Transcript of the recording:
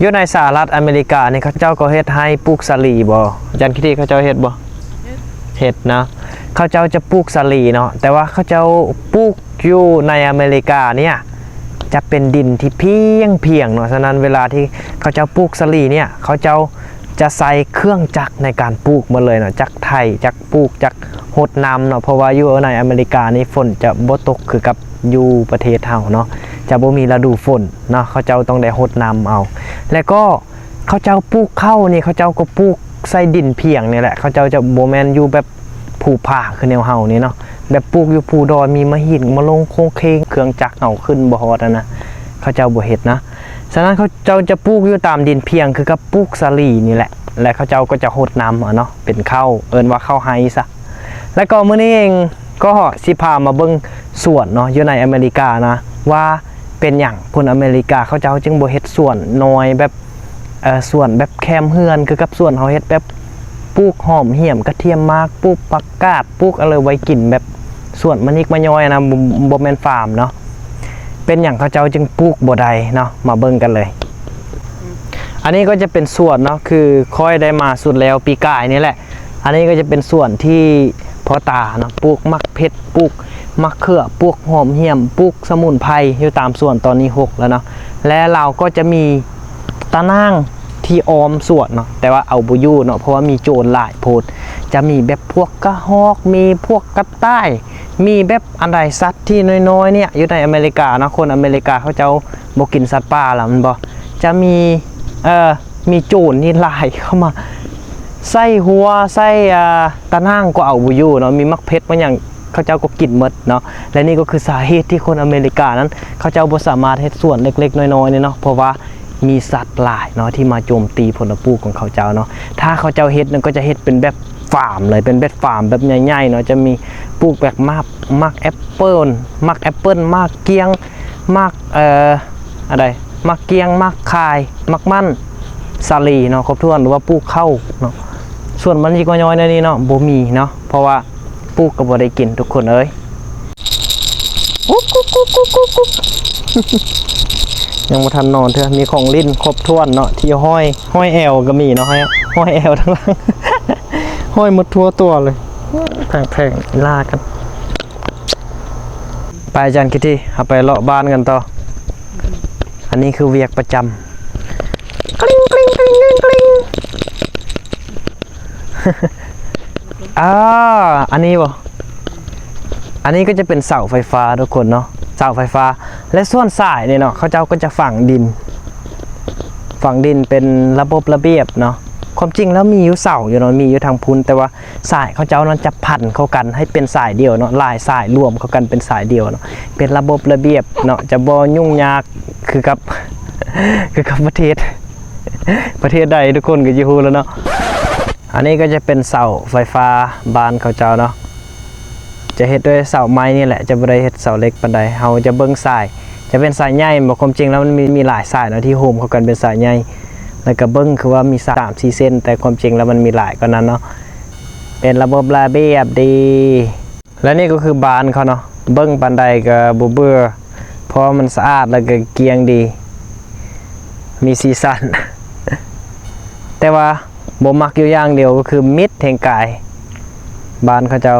อยู่ในสหรัฐอเมริกานี่เขาเจ้าก็เฮ็ดให้ปลูกสาลีบ่อาจารย์คิดดีเขาเจ้าเฮ็ดบ่เฮ็ดนะเขาเจ้าจะปลูกสาลีเนาะแต่ว่าเขาเจ้าปลูกอยู่ในอเมริกาเนี่ยจะเป็นดินที่เพียงเพียงเนาะฉะนั้นเวลาที่เขาเจ้าปลูกสาลีเนี่ยเขาเจ้าจะใส่เครื่องจักรในการปลูกหมาเลยเนาะจักรไทยจักรปลูกจักรหดน้ำเนาะเพราะว่าอยู่ในอเมริกานี่ฝนจะบ่ตกคือกับอยู่ประเทศเฮาเนาะ จะบ่มีฤดูฝนเนาะเขาเจ้าต้องได้หดน้ำเอา แล้วก็เขาเจ้าปลูกข้าวนี่เขาเจ้าก็ปลูกใส่ดินเพียงนี่แหละเขาเจ้าจะโบแมนอยู่แบบผูผ่าคือแนวเฮานี่เนาะแบบปลูกอยู่ภูดอยมีมะหินมะลงโคงเคงเครื่องจักรเอาขึ้นบ่ฮอดอะนะเขาเจ้าบ่เฮ็ดนะฉะนั้นเขาเจ้าจะปลูกอยู่ตามดินเพียงคือกับปลูกสาลีนี่แหละ และเขาเจ้าก็จะหดน้ำเอาเนาะเป็นข้าวเอิ้นว่าข้าวไฮซะแล้วก็มื้อนี้เองก็สิพามาเบิ่งสวนเนาะอยู่ในอเมริกานะว่า เป็นอย่างคนอเมริกาเขาเจ้าจึงบ่เฮ็ดส่วนน้อยแบบเอ่อส่วนแบบแคมเฮือนคือกับส่วนเขาเฮ็ดแบบปลูกหอมเหี่ยมกระเทียมมากปลูกผักกาดปลูกอะไรไว้กินแบบส่วนมะนิกมะย้อยนะบ่บ่แม่นฟาร์มเนาะเป็นอย่างเขาเจ้าจึงปลูกบ่ได้เนาะมาเบิ่งกันเลย อันนี้ก็จะเป็นส่วนเนาะคือค่อยได้มาสุดแล้วปีกายนี่แหละ อันนี้ก็จะเป็นส่วนที่พ่อตาเนาะปลูกมักเพชรปลูก มักเขือปลูกหอมเหี่ยมปลูกสมุนไพรอยู่ตามส่วนตอนนี้หกแล้วเนาะและเราก็จะมีตานั่งที่ออมสวนเนาะแต่ว่าเอาบุยูเนาะเพราะว่ามีโจรหลายโพดจะมีแบบพวกกระหอกมีพวกกระต่าย มีแบบอันใดสัตว์ที่น้อยๆเนี่ยอยู่ในอเมริกาเนาะคนอเมริกาเขาจะบกินสัตว์ป่าแล้วมันบ่จะมีเอ่อมีโจรนี่หลายเข้ามาใส่หัวใส่ตานั่งก็เอาบุยูเนาะมีมักเพชรมันอย่าง เขาเจ้าก็กินหมดเนาะและนี่ก็คือสาเหตุที่คนอเมริกานั้น เขาเจ้าบ่สามารถเฮ็ดส่วนเล็กๆ น้อยๆเนี่ยเนาะเพราะว่ามีสัตว์หลายเนาะที่มาโจมตีผลปลูกของเขาเจ้าเนาะถ้าเขาเจ้าเฮ็ดนั่นก็จะเฮ็ดเป็นแบบฟาร์มเลยเป็นแบบฟาร์มแบบใหญ่ๆเนาะจะมีปลูกแบบมากมากแอปเปิลมากแอปเปิลมากเกียงมากเอ่ออะไรมากเกียงมากคายมากมั่นสาลีเนาะครบถ้วนหรือว่าปลูกข้าวเนาะส่วนมันอีกน้อยในนี้เนาะบ่มีเนาะเพราะว่า ปูกก็บ่ได้กินทุกคนเอ้ยกุ๊กกุ๊กกุ๊กกุ๊กกุ๊กกุ๊กยังมาทันนอนเถอะมีของลิ้นครบถ้วนเนาะที่ห้อยห้อยแอวก็มีเนาะห้อยห้อยแอวทั้งหล่างห้อยหมดทั่วตัวเลยแพงๆลากัน ไปอาจันคิดที่เอาไปเลาะบ้านกันต่อ อันนี้คือเวียกประจำกลิ้งกลิ้งกลิ้งกลิ้งกลิ้ง อ่าอันนี้บ่อันนี้ก็จะเป็นเสาไฟฟ้าทุกคนเนาะเสาไฟฟ้า และส่วนสายเนี่ยเนาะเขาเจ้าก็จะฝังดิน ฝังดินเป็นระบบระเบียบเนาะความจริงแล้วมีอยู่เสาอยู่เนาะมีอยู่ทางพุ้นแต่ว่าสายเขาเจ้านั้นจะพันเข้ากันให้เป็นสายเดียวเนาะลายสายรวมเข้ากันเป็นสายเดียวเนาะเป็นระบบระเบียบเนาะจะบ่ยุ่งยากคือกับคือกับประเทศ ประเทศใดทุกคนก็จะรู้แล้วเนาะ อันนี้ก็จะเป็นเสาไฟฟ้าบานเขาเจ้าเนาะจะเฮ็ดด้วยเสาไม้นี่แหละจะบ่ได้เฮ็ดเสาเล็กปานใดเฮาจะเบิ่งสาย จะเป็นสายใหญ่บ่ความจริงแล้วมันมีมีหลายสายเนาะที่โฮมเข้ากันเป็นสายใหญ่แล้วก็เบิ่งคือว่ามี3 4เส้น แต่ความจริงแล้วมันมีหลายกว่านั้นเนาะเป็นระบบระเบียบดี และนี่ก็คือบานเขาเนาะเบิ่งปานใดก็บ่เบื่อเพราะมันสะอาดแล้วก็เกียงดี มีสีสันแต่ว่า บ่มักอยู่อย่างเดียวก็คือมิดแห่งกาย บ้านเขาเจ้า